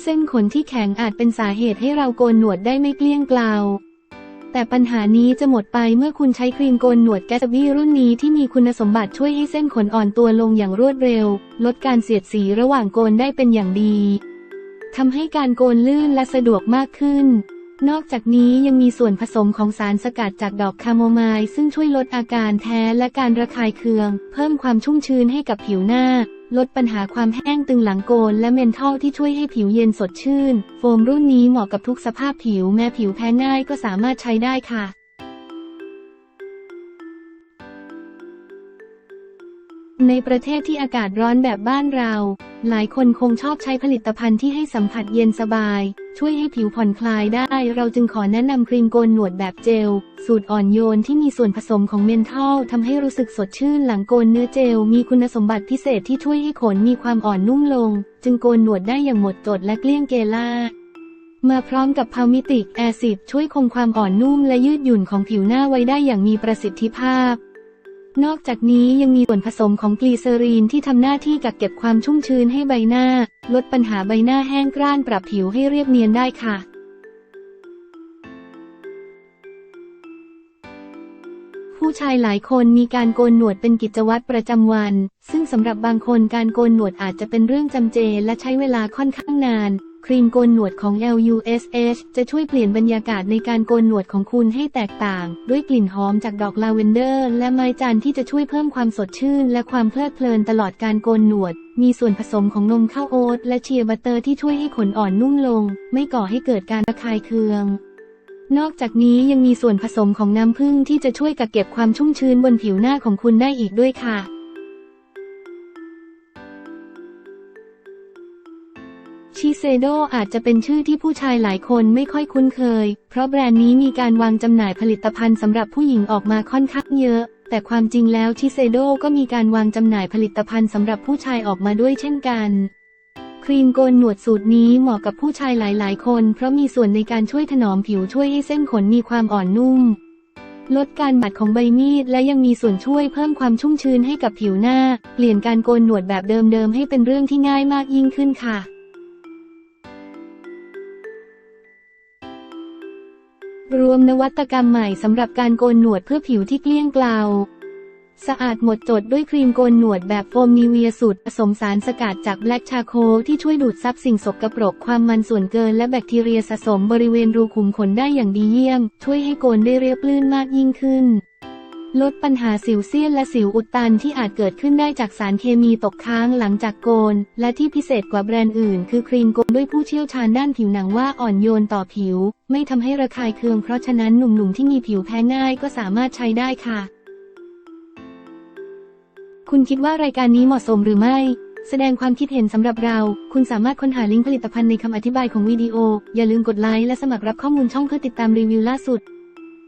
เส้นขนที่แข็งอาจเป็นสาเหตุให้เราโกนหนวดได้ไม่เกลี้ยงเกลาแต่ปัญหานี้จะหมดไปเมื่อคุณใช้ครีมโกนหนวดแกสบี้รุ่นนี้ที่มีคุณสมบัติช่วยให้เส้นขนอ่อนตัวลงอย่างรวดเร็ว ลดการเสียดสีระหว่างโกนได้เป็นอย่างดีทำให้การโกนลื่นและสะดวกมากขึ้น นอกจากนี้ยังมีส่วนผสมของสารสกัดจากดอกคาโมไมล์ซึ่งช่วยลดอาการแท้และการระคายเคือง เพิ่มความชุ่มชื้นให้กับผิวหน้า ลดปัญหาความแห้งตึงหลังโกนและเมนทัลที่ช่วยให้ผิวเย็นสดชื่น โฟมรุ่นนี้เหมาะกับทุกสภาพผิวแม้ผิวแพ้ง่ายก็สามารถใช้ได้ค่ะ ในประเทศที่อากาศร้อนแบบบ้านเรา หลายคนคงชอบใช้ผลิตภัณฑ์ที่ให้สัมผัสเย็นสบาย ช่วยให้ผิวผ่อนคลายได้ เราจึงขอแนะนำครีมโกนหนวดแบบเจล สูตรอ่อนโยนที่มีส่วนผสมของเมนทอลทำให้รู้สึกสดชื่นหลังโกนเนื้อเจล มีคุณสมบัติพิเศษที่ช่วยให้ขนมีความอ่อนนุ่มลง จึงโกนหนวดได้อย่างหมดจดและเกลี้ยงเกล่ามาพร้อมกับพาวมิติกแอซิดช่วยคงความอ่อนนุ่มและยืดหยุ่นของผิวหน้าไว้ได้อย่างมีประสิทธิภาพ นอกจากนี้ยังมีส่วนผสมของกลีเซอรีนที่ทำหน้าที่กักเก็บความชุ่มชื้นให้ใบหน้า ลดปัญหาใบหน้าแห้งกร้านปรับผิวให้เรียบเนียนได้ค่ะผู้ชายหลายคนมีการโกนหนวดเป็นกิจวัตรประจำวัน ซึ่งสำหรับบางคนการโกนหนวดอาจจะเป็นเรื่องจำเจและใช้เวลาค่อนข้างนาน ครีมโกนหนวดของ LUSH จะช่วยเปลี่ยนบรรยากาศในการโกนหนวดของคุณให้แตกต่าง ด้วยกลิ่นหอมจากดอกลาเวนเดอร์ และไม้จันทร์ที่จะช่วยเพิ่มความสดชื่น และความเพลิดเพลินตลอดการโกนหนวด มีส่วนผสมของนมข้าวโอ๊ตและเชียร์บัตเตอร์ที่ช่วยให้ขนอ่อนนุ่มลง ไม่ก่อให้เกิดการระคายเคืองนอกจากนี้ยังมีส่วนผสมของน้ำผึ้งที่จะช่วยกักเก็บความชุ่มชื้นบนผิวหน้าของคุณได้อีกด้วยค่ะ ชิเซโดอาจจะเป็นชื่อที่ผู้ชายหลายคนไม่ค่อยคุ้นเคย เพราะแบรนด์นี้มีการวางจำหน่ายผลิตภัณฑ์สำหรับผู้หญิงออกมาค่อนข้างเยอะ แต่ความจริงแล้วชิเซโดก็มีการวางจำหน่ายผลิตภัณฑ์สำหรับผู้ชายออกมาด้วยเช่นกัน ครีมโกนหนวดสูตรนี้เหมาะกับผู้ชายหลายๆ คน เพราะมีส่วนในการช่วยถนอมผิวช่วยให้เส้นขนมีความอ่อนนุ่ม ลดการบาดของใบมีดและยังมีส่วนช่วยเพิ่มความชุ่มชื้นให้กับผิวหน้า เปลี่ยนการโกนหนวดแบบเดิมๆให้เป็นเรื่องที่ง่ายมากยิ่งขึ้นค่ะ รวมนวัตกรรมใหม่สำหรับการโกนหนวดเพื่อผิวที่เกลี้ยงเกลาสะอาดหมดจดด้วยครีมโกนหนวดแบบโฟมนิเวียสูตรผสมสารสกัดจากแบล็กชาโคลที่ช่วยดูดซับสิ่งสกปรกความมันส่วนเกินและแบคทีเรียสะสมบริเวณรูขุมขนได้อย่างดีเยี่ยม ช่วยให้โกนได้เรียบลื่นมากยิ่งขึ้น ลดปัญหาสิวเซียนและสิวอุดตันที่อาจเกิดขึ้นได้จากสารเคมีตกค้างหลังจากโกน และที่พิเศษกว่าแบรนด์อื่น คือครีมโกนด้วยผู้เชี่ยวชาญด้านผิวหนังว่าอ่อนโยนต่อผิว ไม่ทำให้ระคายเคืองเพราะฉะนั้นหนุ่มๆที่มีผิวแพ้ง่ายก็สามารถใช้ได้ค่ะ คุณคิดว่ารายการนี้เหมาะสมหรือไม่ แสดงความคิดเห็นสำหรับเรา คุณสามารถค้นหาลิงก์ผลิตภัณฑ์ในคำอธิบายของวิดีโอ อย่าลืมกดไลค์และสมัครรับข้อมูลช่องเพื่อติดตามรีวิวล่าสุด